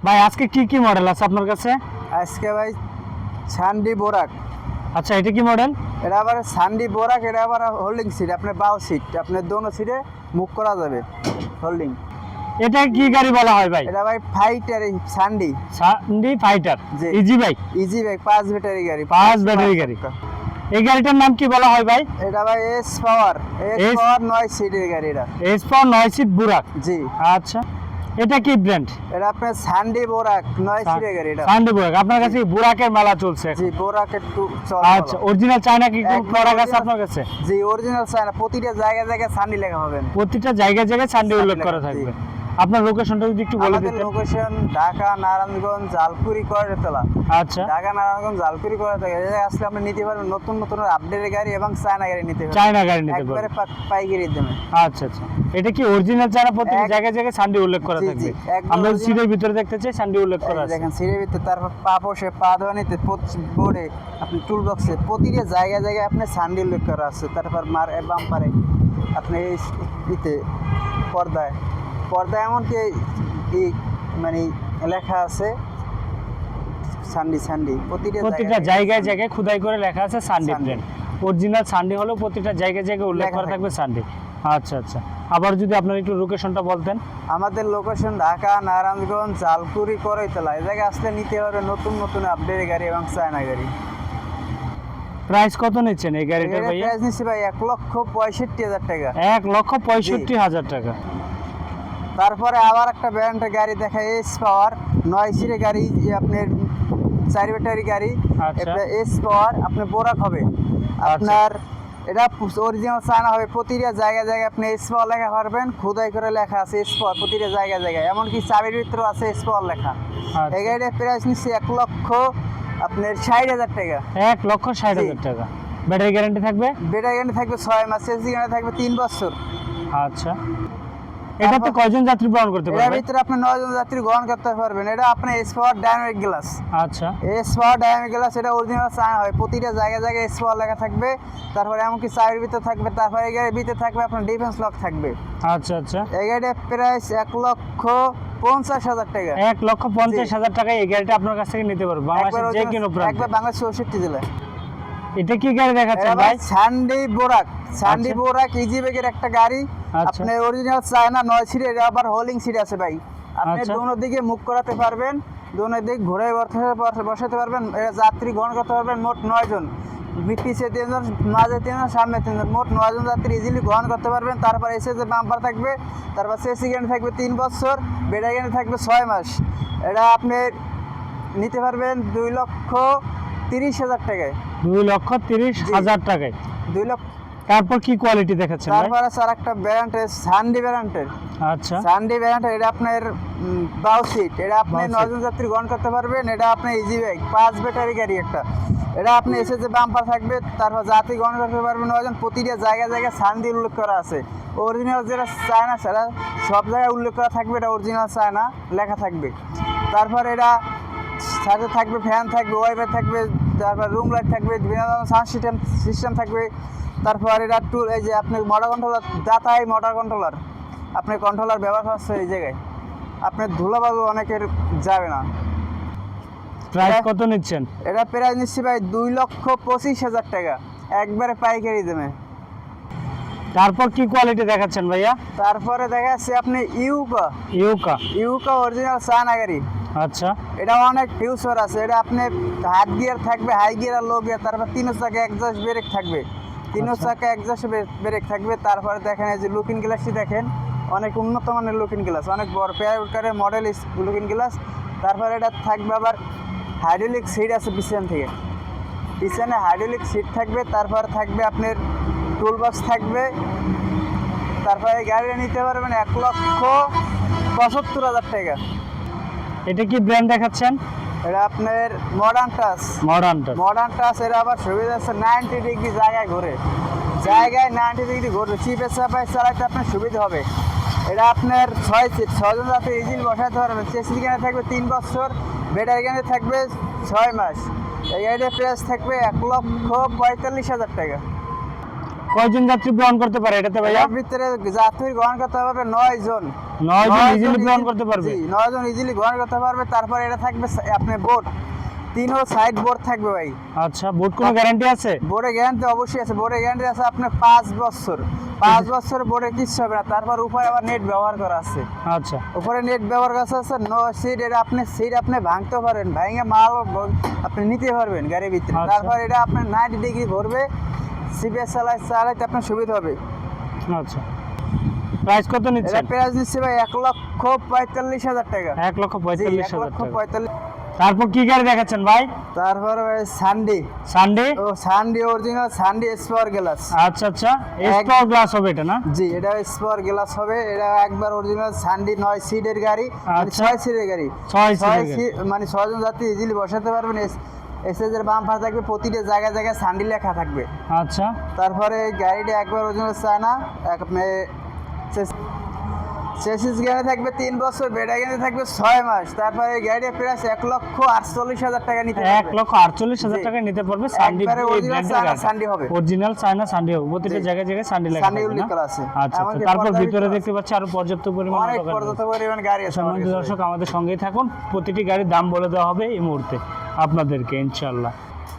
ভাই আজকে কি কি মডেল আছে আপনার কাছে? আজকে ভাই সান্ডি বোরাক আচ্ছা এটা কি মডেল এটা আবার সান্ডি বোরাক এটা আবার হোল্ডিং সিট আপনার বাউ সিট আপনার দোনো সিটে মুখ করা যাবে হোল্ডিং এটা কি গাড়ি বলা হয় ভাই? এটা ভাই ফাইটার সান্ডি সান্ডি fighter. Easy bike easy bike পাঁচ ব্যাটারি গাড়ি পাঁচ ব্যাটারি গাড়ি। এই গাড়িটার নাম কি বলা হয় ভাই? এটা ভাই এস পাওয়ার এস পাওয়ার নয় সিটের গাড়ি এটা। এস পাওয়ার নয় সিট বুরাক জি। আচ্ছা। এটা কি ব্র্যান্ড এটা আপনার স্যান্ডি বোরাক নয় সিটের গাড়ি এটা। স্যান্ডি বোরাক আপনার কাছে বোরাকের মেলা চলছে। জি বোরাক একটু চলছে আচ্ছা অরিজিনাল চায়না কি কোন প্রোডাক্ট আছে আপনার কাছে? জি অরিজিনাল চায়না প্রতিটা জায়গায় জায়গায় স্যান্ডি লেখা হবে। প্রতিটা জায়গায় জায়গায় সান্ডি উল্লেখ করা থাকবে। আপনার লোকেশনটা যদি একটু বলে আমাদের দিতেন। লোকেশন ঢাকা নারায়ণগঞ্জ জালকুড়ি কয়রাতলা। আচ্ছা। ঢাকা নারায়ণগঞ্জ জালকুড়ি কয়রাতলা। এই জায়গায় আসলে আপনি নিতে পারবেন নতুন নতুন আপডেটের গাড়ি এবং চায়না গাড়ি নিতে পারবেন। চায়না গাড়ি নিতে একবারে পারবেন। পা- পাইকারি দামে। আচ্ছা আচ্ছা। এটা কি অরিজিনাল চায়না প্রতিটা এক- জায়গায় জায়গায় সান্ডি উল্লেখ করা থাকবে। আমরা। সিটের ভিতরে দেখতে চাই সান্ডি উল্লেখ করা আছে। দেখেন সিঁড়ির ভিতরে তারপর পা বসে পা ধোয়া নিতে বোর্ডে আপনি টুল বক্সে প্রতিটা জায়গায় জায়গায় আপনি সান্ডি উল্লেখ করা আছে। তারপর মার বাম্পারে আপনি এই ইতে পর্দায় পর্দায় এমনকি এই মানে লেখা আছে সান্ডি সান্ডি প্রতিটা প্রতিটা জায়গায় জায়গায় খুদাই করে লেখা আছে সানডে। ব্র্যান্ড অরিজিনাল সানডে হলেও প্রতিটা জায়গায় জায়গায় উল্লেখ করা থাকবে থাকবে। সানডে। আচ্ছা আচ্ছা। আবার যদি আপনার একটু লোকেশনটা বলতেন। আমাদের লোকেশন ঢাকা নারায়ণগঞ্জ জালকুড়ি করইতলা। এই জায়গায় আসলে নিতে পারবে নতুন নতুন আপডেট গাড়ি এবং চায়না গাড়ি। প্রাইস কত নিচ্ছেন এই গাড়িটার ভাই প্রাইস নিচ্ছি ভাই এক লক্ষ পঁয়ষট্টি হাজার টাকা। এক লক্ষ পঁয়ষট্টি হাজার টাকা। তারপরে আবার একটা ব্র্যান্ডের গাড়ি দেখা এস পাওয়ার নয় সিটের গাড়ি আপনার চারি ব্যাটারি গাড়ি। আচ্ছা। এটা এস পাওয়ার আপনার বোরাক হবে। আপনার এটা অরিজিনাল চায়না হবে। প্রতিটা জায়গায় জায়গায় আপনি এস পাওয়ার লেখা পারবেন। খোদাই করে লেখা আছে এস পাওয়ার প্রতিটা জায়গায় জায়গায়। এমনকি চাবির ভিতরেও আছে এস পাওয়ার লেখা। আচ্ছা। এই গাড়িটার প্রাইস নিচ্ছে এক লক্ষ আপনার ষাট হাজার টাকা। এক লক্ষ ষাট হাজার টাকা। ব্যাটারি গ্যারান্টি থাকবে? ব্যাটারি গাড়ি থাকবে ছয় মাস এসি গাড়ি থাকবে তিন বছর। আচ্ছা। এটাতে কয়জন যাত্রী বহন করতে এর ভিতরে আপনি নয়জন যাত্রী গ্রহণ করতে পারবেন। এটা আপনার এস পাওয়ার ডায়নামিক গ্লাস আচ্ছা। এস পাওয়ার ডায়ামিক গ্লাস এটা অরিজিনাল চায়না হয়। প্রতিটা জায়গায় জায়গায় এস পাওয়ার লেখা থাকবে। তারপরে এমনকি চায়ের ভিতরে থাকবে। তারপরে এই গাড়ির ভিতরে থাকবে আপনার ডিফেন্স লক থাকবে। আচ্ছা আচ্ছা। এই গাড়িটার প্রাইস এক লক্ষ পঞ্চাশ হাজার টাকা। এক লক্ষ পঞ্চাশ হাজার টাকায় এই গাড়িটা আপনার কাছ থেকে নিতে পারব। বাংলাদেশের যে কোনো একবার বাংলাদেশ চৌষট্টি জেলায়। এটা কি গাড়ি দেখাচ্ছেন ভাই? সান্ডি বোরাক সান্ডি। বোরাক ইজি বেগের একটা গাড়ি। আচ্ছা। আপনার অরিজিনাল চায়না নয় সিট এটা আবার হোল্ডিং সিট আছে ভাই। আপনি আচ্ছা। দোনো দিকে মুখ করাতে পারবেন দোনো দিক ঘুরে বসে- বসে- বসাতে পারবেন। যাত্রী গ্রহণ করতে পারবেন মোট নয় জন। পিছে তিনজন মাঝে তিনজন সামনে তিনজন মোট নয়জন যাত্রী ইজিলি গ্রহণ করতে পারবেন। তারপর এসে যে বাম্পার থাকবে তারপর সেসি গ্যান্ড থাকবে তিন বছর বেডা গ্যান্ড থাকবে ছয় মাস। এটা আপনি নিতে পারবেন দুই লক্ষ তিরিশ হাজার টাকায়। দুই লক্ষ তিরিশ হাজার টাকায়। দুই লক্ষ। তারপর কি কোয়ালিটি দেখাচ্ছেন তারপরে স্যার একটা ব্র্যান্ডের সানডি ব্র্যান্ডের আচ্ছা। সানডি ব্র্যান্ডের এটা আপনার বাউ সিট এটা আপনি নজন যাত্রী গ্রহণ করতে পারবেন। এটা আপনার ইজি ব্যাগ পাঁচ ব্যাটারি গাড়ি একটা। এটা আপনি এসে যে বাম্পার থাকবে তারপর যাত্রী গ্রহণ করতে পারবেন নয়জন। প্রতিটা জায়গায় জায়গায় সানডি উল্লেখ করা আছে। অরিজিনাল যেটা চায়না সেটা সব জায়গায় উল্লেখ করা থাকবে এটা অরিজিনাল চায়না লেখা থাকবে। তারপর এটা সাথে থাকবে ফ্যান থাকবে ওয়াইফাই থাকবে তারপর রুম লাইট থাকবে বিভিন্ন ধরনের সাউন্ড সিস্টেম সিস্টেম থাকবে। তারপর এটা টুল এই যে আপনি মোটর কন্ট্রোলার দাতাই মোটর কন্ট্রোলার আপনি কন্ট্রোলার ব্যবহার করছে এই জায়গায়। আপনার ধুলাবালু অনেকের যাবে না। প্রাইস কত নিচ্ছেন? এটা প্রায় নিচ্ছি ভাই দুই লক্ষ পঁচিশ হাজার টাকা। একবারে পাইকারি দেবে তারপর কি কোয়ালিটি দেখাচ্ছেন ভাইয়া? তারপরে দেখা যাচ্ছে আপনি ইউকা ইউকা ইউকা অরিজিনাল গাড়ি আচ্ছা। এটা অনেক ফিউচার আছে। এটা আপনি হাত গিয়ার থাকবে হাই গিয়ার আর লো গিয়ার তারপর তিন চাকা একজাস্ট ব্রেক থাকবে। তিন আচ্ছা। চাকা একজাস্ট ব্রেক থাকবে। তারপরে দেখেন এই যে লুকিং গ্লাসটি দেখেন অনেক উন্নত মানের লুকিং গ্লাস অনেক বড় প্যারাউটারের মডেল লুকিং গ্লাস তারপরে এটা থাকবে আবার হাইড্রোলিক সিট আছে পিছন থেকে। পিছনে হাইড্রোলিক সিট থাকবে তারপর থাকবে আপনার টুল বক্স থাকবে। তারপরে গাড়িটা নিতে পারবেন এক লক্ষ পঁচাত্তর হাজার টাকা। এটা কি ব্র্যান্ড দেখাচ্ছেন? এটা আপনার মডার্ন টাচ মডার্নটা মডার্ন টাচ এর আবার সুবিধা আছে নাইনটি ডিগ্রি জায়গায় ঘুরে। জায়গায় নাইনটি ডিগ্রি ঘুরবে চিপে চাপায় চালাতে আপনার সুবিধা হবে। এটা আপনার ছয় সিট ছজন যাতে ইজিল বসাতে পারবেন চেসি গানে থাকবে তিন বছর বেটার গানে থাকবে ছয় মাস। এই গাড়িটার প্রাইস থাকবে এক লক্ষ পঁয়তাল্লিশ হাজার টাকা। কয়জন যাত্রী গ্রহণ করতে পারে এটাতে ভাইয়া? ভিতরে যাত্রী গ্রহণ করতে পারবে নয় জন নয় জন ইজিলি গ্রহণ করতে পারবে? নয় জন ইজিলি গ্রহণ করতে পারবে তারপর এটা থাকবে আপনার বোট তিনও সাইড বোর্ড থাকবে ভাই। আচ্ছা বোট কোনো গ্যারান্টি আছে? বোর্ডে গ্যারান্টি অবশ্যই আছে বোর্ডে গ্যারান্টি আছে আপনার পাঁচ বছর। পাঁচ বছর বোর্ডে কিচ্ছু হবে না তারপর উপরে আবার নেট ব্যবহার করা আছে। আচ্ছা। উপরে নেট ব্যবহার করা আছে নো সিট এটা আপনি সিট আপনি ভাঙতে পারেন ভাঙে মাল আপনি নিতে পারবেন গাড়ির ভিতরে। আচ্ছা। তারপর এটা আপনার নাইনটি ডিগ্রি ভরবে সিবিএস চালাই চালাইতে আপনার সুবিধা হবে। আচ্ছা। প্রাইস কত এটা প্রাইস নিচ্ছে ভাই এক লক্ষ পঁয়তাল্লিশ হাজার টাকা। এক লক্ষ পঁয়তাল্লিশ হাজার পঁয়তাল্লিশ। তারপর কি গাড়ি দেখাচ্ছেন ভাই? তারপর ভাই সানডে সানডে ও সানডে অরিজিনাল সানডে স্পর গ্লাস আচ্ছা আচ্ছা। গ্লাস হবে এটা না? জি এটা স্পর গ্লাস হবে। এটা একবার অরিজিনাল সানডে নয় সিটের গাড়ি মানে আচ্ছা। সিটের গাড়ি। ছয় সিটের সিট মানে ছয়জন যাত্রী ইজিলি বসাতে পারবেন। এসএসের বাম পাশে থাকবে প্রতিটা জায়গায় জায়গায় সানডি লেখা থাকবে আচ্ছা তারপরে গাড়িটা একবার অরিজিনাল চায়না এক আপনি চেসিস গাড়ি থাকবে তিন বছর বেডা গাড়ি থাকবে ছয় মাস তারপরে গাড়িটা প্রাইস এক লক্ষ আটচল্লিশ হাজার টাকা নিতে এক। লক্ষ আটচল্লিশ হাজার টাকা নিতে পারবে সানডি সানডি হবে। অরিজিনাল চায়না সানডি হবে প্রতিটা। জায়গায় জায়গায় সানডি লেখা সানডি থাকবে উল্লেখ না? করা আছে। আচ্ছা আচ্ছা তারপর ভিতরে দেখতে পাচ্ছি আরও পর্যাপ্ত পরিমাণ অনেক পর্যাপ্ত। পরিমাণ গাড়ি আছে সম্মানিত দর্শক আমাদের সঙ্গেই থাকুন প্রতিটি গাড়ির দাম বলে দেওয়া হবে এই মুহূর্তে আপনাদেরকে ইনশাল্লাহ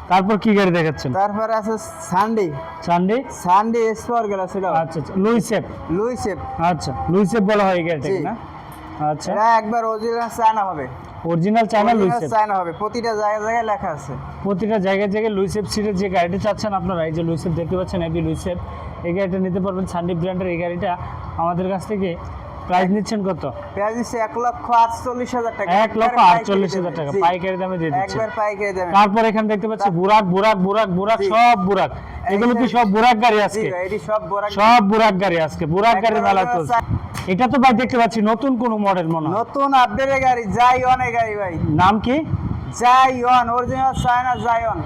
তারপর কি গাড়ি দেখাচ্ছেন? তারপরে আছে সানডে সানডে সানডে স্পর গেল সেটা আচ্ছা আচ্ছা লুইসেপ লুইসেপ আচ্ছা লুইসেপ বলা হয় গাড়িটাকে। না? আচ্ছা। এটা একবার অরিজিনাল চায়না হবে। অরিজিনাল চায়না লুইসেপ চায়না হবে। প্রতিটা জায়গায় জায়গায় লেখা আছে। প্রতিটা জায়গায় জায়গায় লুইসেপ সিটের যে গাড়িটা চাচ্ছেন আপনারা এই যে লুইসেপ দেখতে পাচ্ছেন একই লুইসেপ এই গাড়িটা নিতে পারবেন সানডি ব্র্যান্ডের এই গাড়িটা আমাদের কাছ থেকে প্রাইস নিচ্ছেন কত? নিচ্ছে এক লক্ষ আটচল্লিশ হাজার টাকা। এক লক্ষ আটচল্লিশ হাজার টাকা। পাইকারি দামে দিয়ে দিচ্ছে একবার পাইকারি দেবেন তারপর এখানে দেখতে পাচ্ছি বুরাক বুরাক বুরাক বুরাক সব বুরাক। এগুলো কি সব বুরাক গাড়ি আজকে? সব বড় সব বুরাক গাড়ি আজকে। বুরাক গাড়ি মেলা চলছে। এটা তো ভাই দেখতে পাচ্ছি নতুন কোন মডেল মনে হয়। নতুন আপডেটের গাড়ি জাইওনের গাড়ি ভাই। নাম কি? জাইওন অরিজিনাল চায়না জাইওন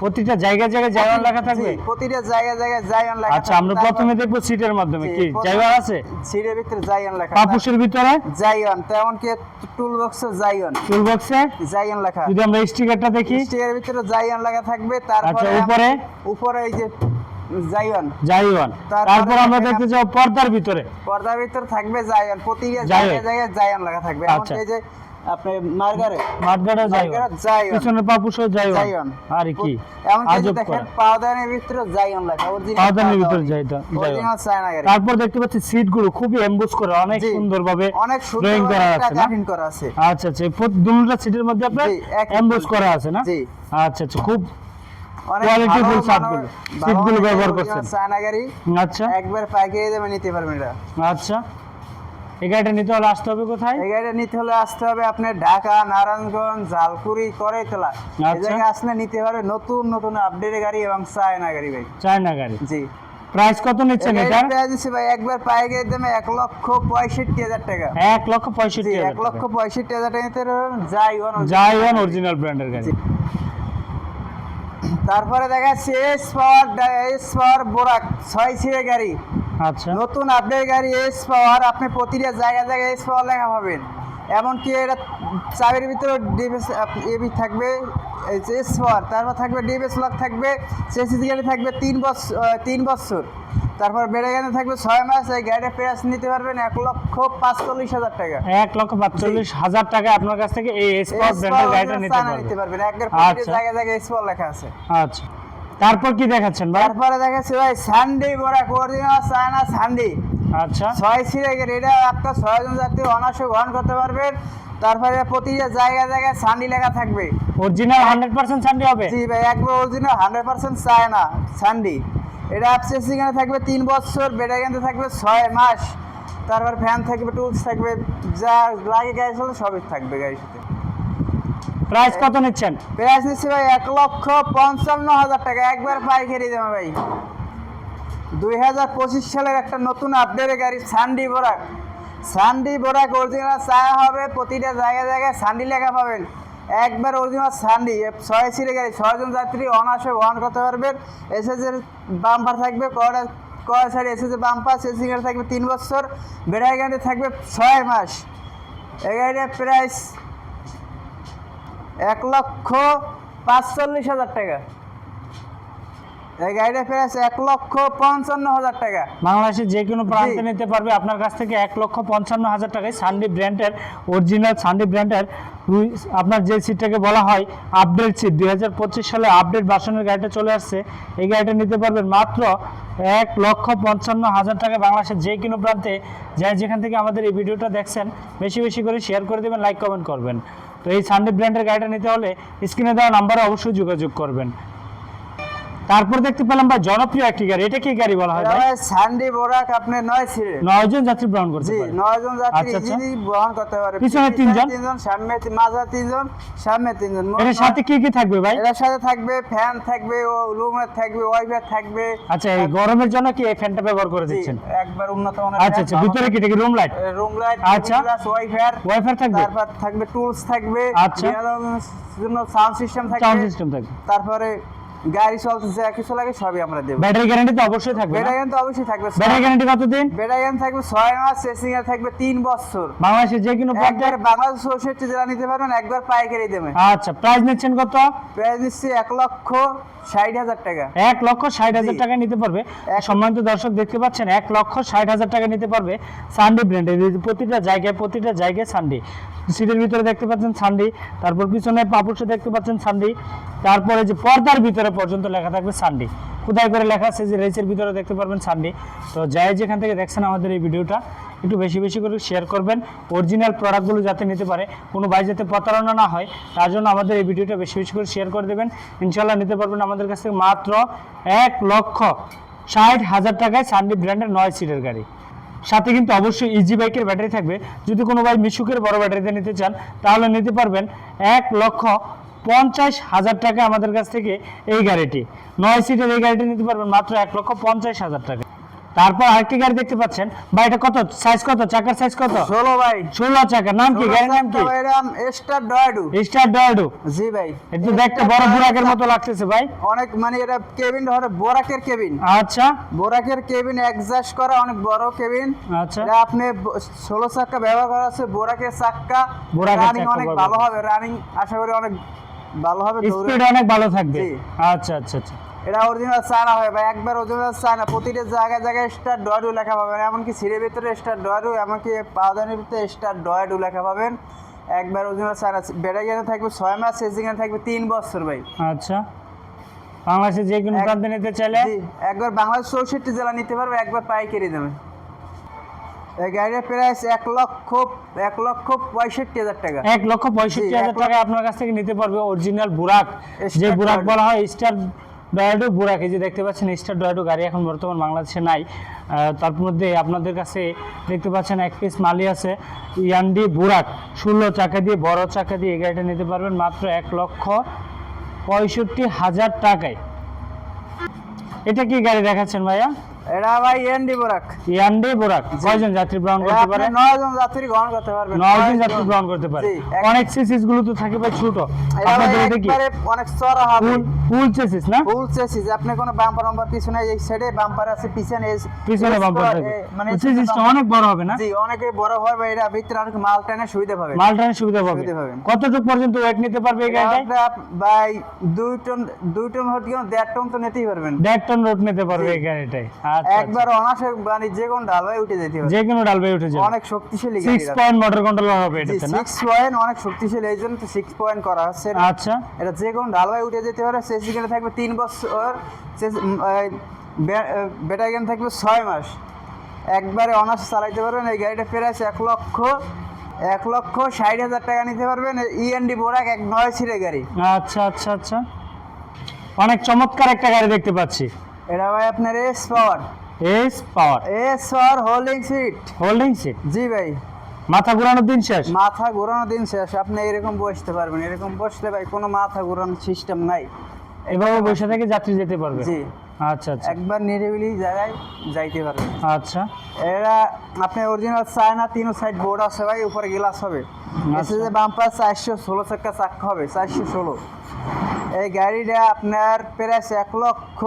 প্রতিটা জায়গায় জায়গায় জায়গা লেখা থাকবে? প্রতিটা জায়গায় জায়গায় জাইওন লেখা আচ্ছা আমরা প্রথমে দেখব সিটের মাধ্যমে কি? প্রথমে জায়গা আছে? সিটের ভিতরে জাইওন লেখা পাপুসের ভিতরে? জাইওন তেমন কি টুল বক্স জাইওন টুল বক্সে জাইওন লেখা। যদি আমরা স্টিকারটা দেখি। স্টিকের ভিতরে জাইওন লেখা থাকবে তারপরে আচ্ছা, উপরে? উপরে এই যে জাইওন জাইওয়ান তারপরে আমরা দেখতে যাব পর্দার ভিতরে। পর্দার ভিতরে থাকবে জাইওন প্রতিটা জায়গায়। জায়গায় জাইওন লেখা থাকবে। আচ্ছা। এই যে আপনি মার্গারে? মার্গারে পিছনে পাপুসও আর কি? আজব দেখেন পাউডারের ভিতরে অরিজিনাল পাউডারের ভিতরে তারপর দেখতে পাচ্ছি সিটগুলো খুবই এমবুস করা অনেক জি, সুন্দরভাবে অনেক সুন্দর করা আছে কাটিং করা আছে। আচ্ছা আচ্ছা দুটো সিটের মধ্যে আপনার এমবুস করা আছে না? জি। আচ্ছা আচ্ছা খুব সাতগুলো। সিটগুলো ব্যবহার করছেন। চায়না গাড়ি। আচ্ছা। একবার পাইকারি দামে নিতে পারবেন এটা। আচ্ছা। এই গাড়িটা নিতে হলে আসতে হবে কোথায়? এই গাড়িটা নিতে হলে আসতে হবে আপনার ঢাকা নারায়ণগঞ্জ ঝালকুড়ি করাইতলা। এই আচ্ছা। জায়গায় আসলে নিতে পারবে নতুন নতুন আপডেট গাড়ি এবং চায়না গাড়ি ভাই। চায়না গাড়ি। জি। প্রাইস কত নিচ্ছেন এটা গাড়িটা পেয়ে ভাই একবার পাইকারি দামে এক লক্ষ পঁয়ষট্টি হাজার টাকা। এক লক্ষ জি পঁয়ষট্টি এক লক্ষ পঁয়ষট্টি হাজার টাকা নিতে পারবেন যাই ওয়ান অরিজিনাল ব্র্যান্ডের গাড়ি। তারপরে দেখাচ্ছি এস পাওয়ার এস পাওয়ার বোরাক ছয় সিরে গাড়ি। আচ্ছা। নতুন আপডেট গাড়ি এস পাওয়ার আপনি প্রতিটা জায়গায় জায়গায় এস পাওয়ার লেখা পাবেন। এমনকি এটা চাবির ভিতরে ডিভিএস এবি থাকবে এস পাওয়ার তারপর থাকবে ডিভিএস লক থাকবে চেসিস গাড়ি থাকবে তিন বছর তিন বছর। তারপর বেড়ে গেলে থাকবে ছয় মাস এই গাড়িটা প্রাইস নিতে পারবেন এক লক্ষ পাঁচচল্লিশ হাজার টাকা। এক লক্ষ পাঁচচল্লিশ হাজার টাকা আপনার কাছ থেকে এই স্পট ব্র্যান্ডের গাড়িটা নিতে পারবেন একবার আচ্ছা। জায়গায় জায়গায় এস লেখা আছে। আচ্ছা। তারপর কি দেখাচ্ছেন ভাই? তারপরে দেখাচ্ছি ভাই সানডে বোরাক অরিজিনাল চায়না সানডে আচ্ছা। ছয় গাড়ি এটা একটা ছয়জন যাত্রী অনায়াসে গ্রহণ করতে পারবেন। তারপরে প্রতিটা জায়গায় জায়গায় সান্ডি লেখা থাকবে। অরিজিনাল হান্ড্রেড পার্সেন্ট সানডে হবে? জি ভাই একবার অরিজিনাল হান্ড্রেড পার্সেন্ট চায় না সান্ডি এটা আপসেস এখানে থাকবে তিন বছর বেটা কিন্তু থাকবে ছয় মাস তারপর ফ্যান থাকবে টুলস থাকবে যা লাগে গাড়ি চলে সবই থাকবে গাড়ির সাথে প্রাইস কত নিচ্ছেন? প্রাইস নিচ্ছে ভাই এক লক্ষ পঞ্চান্ন হাজার টাকা একবার পাইকারি দেবে ভাই। দুই হাজার পঁচিশ সালের একটা নতুন আপডেটের গাড়ি সান্ডি বোরাক সান্ডি বোরাক অরিজিনাল চায়া হবে প্রতিটা জায়গায় জায়গায় সান্ডি লেখা পাবেন। একবার অরিজিনাল সান্ডি ছয় সিটে গাড়ি ছয়জন যাত্রী অনায়াসে বহন করতে পারবেন। এসএসের বাম্পার থাকবে কড়া কড়া সাইড এসএসের বাম্পার সেসি গাড়ি থাকবে তিন বছর, বেড়াই গাড়ি থাকবে ছয় মাস। এ গাড়িটার প্রাইস এক লক্ষ পাঁচচল্লিশ হাজার টাকা। এই গাড়িটা প্রাইস এক লক্ষ পঞ্চান্ন হাজার টাকা। বাংলাদেশের যে কোনো প্রান্তে। নিতে পারবে। আপনার কাছ থেকে এক লক্ষ পঞ্চান্ন হাজার টাকায় সানডি ব্র্যান্ডের অরিজিনাল সানডি ব্র্যান্ডের আপনার যে সিটটাকে বলা হয় আপডেট সিট দুই হাজার পঁচিশ সালে আপডেট বাসনের গাড়িটা চলে আসছে। এই গাড়িটা নিতে পারবেন মাত্র এক লক্ষ পঞ্চান্ন হাজার টাকা বাংলাদেশের যে কোনো প্রান্তে। যাই যেখান থেকে আমাদের এই ভিডিওটা দেখছেন বেশি বেশি করে শেয়ার করে দেবেন লাইক কমেন্ট করবেন। তো এই সানডি ব্র্যান্ডের গাড়িটা নিতে হলে স্ক্রিনে দেওয়া নাম্বারে অবশ্যই যোগাযোগ করবেন। তারপর দেখতে পেলাম ভাই জনপ্রিয় একটি গাড়ি। এটা কি গাড়ি বলা হয় ভাই? সানডে বোরাক আপনি নয় সিটে নয়জন যাত্রী গ্রহণ করতে জি পারে। নয় জন যাত্রী আচ্ছা, আচ্ছা। ইজিলি বহন করতে পারে। পিছনে তিনজন? তিনজন সামনে তি- মাঝে তিনজন সামনে তিনজন। মোট এটার সাথে কি কি থাকবে ভাই? এটার সাথে থাকবে ফ্যান থাকবে ও রুমের থাকবে ওয়াইফাই থাকবে। আচ্ছা এই গরমের জন্য কি এই ফ্যানটা ব্যবহার করে জি, দিচ্ছেন? একবার উন্নত মানের আচ্ছা আচ্ছা ভিতরে কি এটা কি রুম লাইট রুম লাইট আচ্ছা। প্লাস ওয়াইফাই ওয়াইফাই থাকবে? তারপর থাকবে টুলস থাকবে। আচ্ছা। জন্য সাউন্ড সিস্টেম থাকবে। সাউন্ড সিস্টেম থাকবে। তারপরে গাড়ি চলতেছে যা কিছু লাগে সবই আমরা দেবো। ব্যাটারি গ্যারান্টি তো অবশ্যই থাকবে না? বেটাইন তো অবশ্যই থাকবে ব্যাটারি গ্যারান্টি কতদিন? বেটাইন থাকবে ছয় মাস সেসিং এর থাকবে তিন বছর। বাংলাদেশের যে কোনো একবার বাংলাদেশ চৌষট্টি জেলা নিতে পারবেন একবার পাইকারি দেবে। আচ্ছা প্রাইস নিচ্ছেন কত? প্রাইস নিচ্ছি এক লক্ষ ষাট হাজার টাকা। এক লক্ষ ষাট হাজার জি। টাকা নিতে পারবে। সম্মানিত দর্শক দেখতে পাচ্ছেন এক লক্ষ ষাট হাজার টাকা নিতে পারবে সানডি ব্র্যান্ডের প্রতিটা জায়গায় প্রতিটা জায়গায় সানডি সিটের ভিতরে দেখতে পাচ্ছেন সানডি তারপর পিছনে পাপুসে দেখতে পাচ্ছেন সানডি তারপরে যে পর্দার ভিতরে পর্যন্ত লেখা থাকবে সানডি কোথায় করে লেখা আছে, যে রেসের ভিতরে দেখতে পারবেন সানডি তো যাই যেখান থেকে দেখছেন আমাদের এই ভিডিওটা, একটু বেশি বেশি করে শেয়ার করবেন। অরিজিনাল প্রোডাক্টগুলো যাতে নিতে পারে, কোনো ভাই যাতে প্রতারণা না হয়, তার জন্য আমাদের এই ভিডিওটা বেশি বেশি করে শেয়ার করে দেবেন। ইনশাল্লাহ নিতে পারবেন আমাদের কাছ থেকে মাত্র এক লক্ষ ষাট হাজার টাকায় সানডি ব্র্যান্ডের নয় সিটের গাড়ি। সাথে কিন্তু অবশ্যই ইজি বাইকের ব্যাটারি থাকবে। যদি কোনো ভাই মিশুকের বড় ব্যাটারিতে নিতে চান, তাহলে নিতে পারবেন এক লক্ষ পঞ্চাশ হাজার টাকা আমাদের কাছ থেকে এই গাড়িটি। নয় সিটের এই গাড়িটি নিতে পারবেন মাত্র এক লক্ষ পঞ্চাশ হাজার টাকা। তারপর আরেকটি গাড়ি দেখতে পাচ্ছেন। ভাই এটা কত? সাইজ কত? চাকার সাইজ কত? ষোলো ভাই। ষোলো চাকা। নাম কি? গাড়ির নাম কি? স্টার ডয়াডু স্টার ডয়াডো জি ভাই। এটা দেখতে বড় বুড়াকের মতো লাগতেছে ভাই। অনেক মানে এটা কেবিন ধরে বোরাকের কেবিন। আচ্ছা। বোরাকের কেবিন অ্যাডজাস্ট করা অনেক বড় কেবিন। আচ্ছা। এটা আপনি ব- ষোলো চাক্কা ব্যবহার করা আছে বোরাকের চাক্কা বোরাকের রানিং অনেক ভালো হবে। রানিং আশা করি অনেক ভালো হবে স্পিড অনেক ভালো থাকবে। আচ্ছা আচ্ছা আচ্ছা। এটা অরিজিনাল চায়না হয় ভাই একবার অরিজিনাল চায়না প্রতিটা জায়গায় জায়গায় স্টার ডয়াডু লেখা পাবেন এমনকি সিঁড়ির ভিতরে স্টার ডয়াডু এমনকি পাওদানির ভিতরে স্টার ডয়াডু লেখা পাবেন। একবার অরিজিনাল চায়না বেড়ে গেলে থাকবে ছয় মাস সেজিং এ থাকবে তিন বছর ভাই। আচ্ছা। বাংলাদেশে যে কোনো প্রান্তে নিতে চাইলে? একবার বাংলাদেশ চৌষট্টি জেলা নিতে পারবে একবার পাইকারি দেবে গাড়ির প্রাইস এক লক্ষ এক লক্ষ পঁয়ষট্টি হাজার টাকা। এক লক্ষ পঁয়ষট্টি হাজার টাকা আপনার কাছ থেকে নিতে পারবে অরিজিনাল বুরাক যে বুরাক বলা হয় স্টার ডয়াডো বুরাক এই যে দেখতে পাচ্ছেন স্টার ডয়াডো গাড়ি এখন বর্তমান বাংলাদেশে নাই। তার মধ্যে আপনাদের কাছে দেখতে পাচ্ছেন এক পিস মালি আছে ইয়ান্ডি বুরাক ষোলো চাকা দিয়ে বড় চাকা দিয়ে এই গাড়িটা নিতে পারবেন মাত্র এক লক্ষ পঁয়ষট্টি হাজার টাকায়। এটা কি গাড়ি দেখাচ্ছেন ভাইয়া? এটা ভাই এনডি বোরাক। ইয়ান্ডি বুরাক কয়জন যাত্রী গ্রহণ করতে পারে? নয় জন যাত্রী গ্রহণ করতে পারবেন। নয়জন যাত্রী গ্রহণ করতে পারে। অনেক সিসিসগুলো তো থাকে ভাই ছোট। আপনাদের এটা কি? অনেক চড়া হবে। ফুল চেসিস না? ফুল চেসিস আপনি কোনো বাম্পার বাম্পার পিছনে এই সাইডে বাম্পার আছে পিছনে পিছনে বাম্পার এ, মানে চেসিসটা অনেক বড় হবে না? জি অনেকে বড় হয় বা এটা ভিতরে অনেক মাল টানে সুবিধা পাবে। মাল ট্রেনের সুবিধা পাবে। কতটুকু পর্যন্ত ওয়েট নিতে পারবে এই আপ- ভাই দুই টন দুই টন হতে গেলে দেড় টন তো নিতেই পারবেন। দেড় টন রোড নিতে পারবে এই আচ্ছা একবার অনাসে মানে যে কোন ঢালবাই উঠে যেতে পারবে যে কোনো ডালবে উঠে যাবে। অনেক শক্তিশালী সিক্স পয়েন্ট মোটর কন্ট্রোলার হবে এটাতে না? সিক্স পয়েন্ট অনেক শক্তিশালী এই জন্য তো সিক্স পয়েন্ট করা হচ্ছে আচ্ছা। এটা যে কোনো ঢালবাই উঠে যেতে পারে সে সেখানে থাকবে তিন বছর ব্যাটারিয়ান থাকবে ছয় মাস। একবারে অনার্স চালাইতে পারবেন এই গাড়িটা প্রাইস এক লক্ষ এক লক্ষ ষাট হাজার টাকা নিতে পারবেন ইএনডি বোরাক এক নয় ছিঁড়ে গাড়ি। আচ্ছা আচ্ছা আচ্ছা। অনেক চমৎকার একটা গাড়ি দেখতে পাচ্ছি। এটা ভাই আপনার S power S power S power holding seat holding seat জি ভাই। মাথা ঘোরানোর দিন শেষ? মাথা ঘোরানো দিন শেষ। আপনি এরকম বসতে পারবেন। এরকম বসলে ভাই কোনো মাথা ঘোরানোর সিস্টেম নাই। এভাবে বসে থেকে যাত্রী যেতে পারবে? জি। আচ্ছা আচ্ছা। একবার নিরিবিলি জায়গায় যাইতে পারবেন। আচ্ছা। এরা আপনি অরিজিনাল চায়না তিন সাইড বোর্ড আছে ভাই উপরে গ্লাস হবে। আচ্ছা। যে বাম্পার চারশো ষোলো চাক্কা চাক্কা হবে চারশো ষোলো। এই গাড়িটা আপনার প্রাইস এক লক্ষ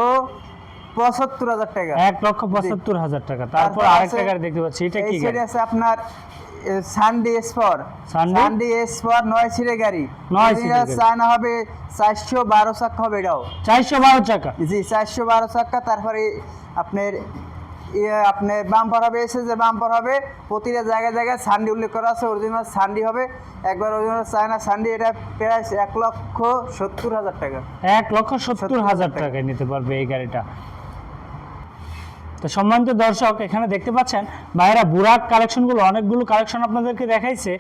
পঁচাত্তর হাজার টাকা। এক লক্ষ পঁচাত্তর হাজার টাকা। তারপর আরেকটা গাড়ি দেখতে পাচ্ছি এটা কি গাড়ি? আছে আপনার সানডি এস ফর? সানডি এস ফর নয় সিটের গাড়ি। নয় Original চায়না হবে চারশো বারো চাকা হবে এটাও। চারশো বারো চাকা। জি চারশো বারো চাকা তারপরে আপনার ইয়ে আপনার বাম্পার হবে এসে যে বাম্পার হবে। প্রতিটা জায়গায় জায়গায় সানডি উল্লেখ করা আছে অরিজিনাল সানডি হবে। একবার অরিজিনাল চায়না সানডি এটা প্রায় এক লক্ষ সত্তর হাজার টাকা। এক লক্ষ সত্তর হাজার টাকায় নিতে পারবে এই গাড়িটা। তো সম্মানিত দর্শক, এখানে দেখতে পাচ্ছেন বাইরা বুরাক কালেকশনগুলো অনেকগুলো কালেকশন আপনাদেরকে দেখাইছে।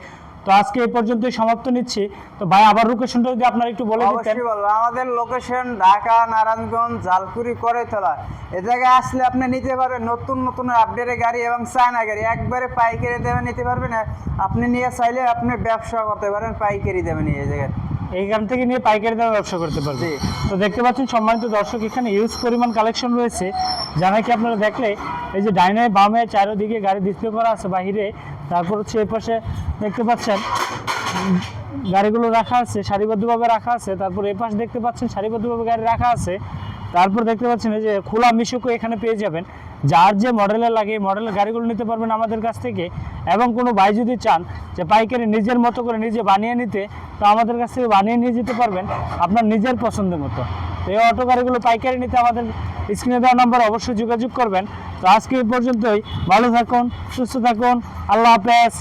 তো আজকে এই পর্যন্তই সমাপ্ত নিচ্ছি। তো ভাই, আবার লোকেশনটা যদি আপনারা একটু বলে দিতেন। আমাদের লোকেশন ঢাকা, নারায়ণগঞ্জ জালকুড়ি করেতলা এ জায়গায় আসলে আপনি নিতে পারবেন নতুন নতুন আপডেটের গাড়ি এবং চায়না গাড়ি। একবারে পাইকারি দেবে নিতে পারবেন। আপনি নিয়ে চাইলে আপনি ব্যবসা করতে পারেন, পাইকারি দেবে নিয়ে এই জায়গায় এইখান থেকে নিয়ে পাইকারি দামে ব্যবসা করতে পারবে। তো দেখতে পাচ্ছেন, সম্মানিত দর্শক, এখানে ইউজ পরিমাণ কালেকশন রয়েছে। যা নাকি আপনারা দেখলে, এই যে ডাইনে বামে চারিদিকে গাড়ি ডিসপ্লে করা আছে, বাহিরে। তারপর হচ্ছে এই পাশে দেখতে পাচ্ছেন, গাড়িগুলো রাখা আছে, সারিবদ্ধভাবে রাখা আছে। তারপর এই পাশে দেখতে পাচ্ছেন, সারিবদ্ধভাবে গাড়ি রাখা আছে। তারপর দেখতে পাচ্ছেন, এই যে খোলা মিশুকও এখানে পেয়ে যাবেন। যার যে মডেলের লাগে মডেলের গাড়িগুলো নিতে পারবেন আমাদের কাছ থেকে। এবং কোনো ভাই যদি চান যে পাইকারি নিজের মতো করে নিজে বানিয়ে নিতে, তো আমাদের কাছ থেকে বানিয়ে নিয়ে যেতে পারবেন আপনার নিজের পছন্দ মতো। তো এই অটো গাড়িগুলো পাইকারি নিতে আমাদের স্ক্রিনে দেওয়া নাম্বার অবশ্যই যোগাযোগ করবেন। তো আজকে এই পর্যন্তই। ভালো থাকুন, সুস্থ থাকুন। আল্লাহ হাফেজ।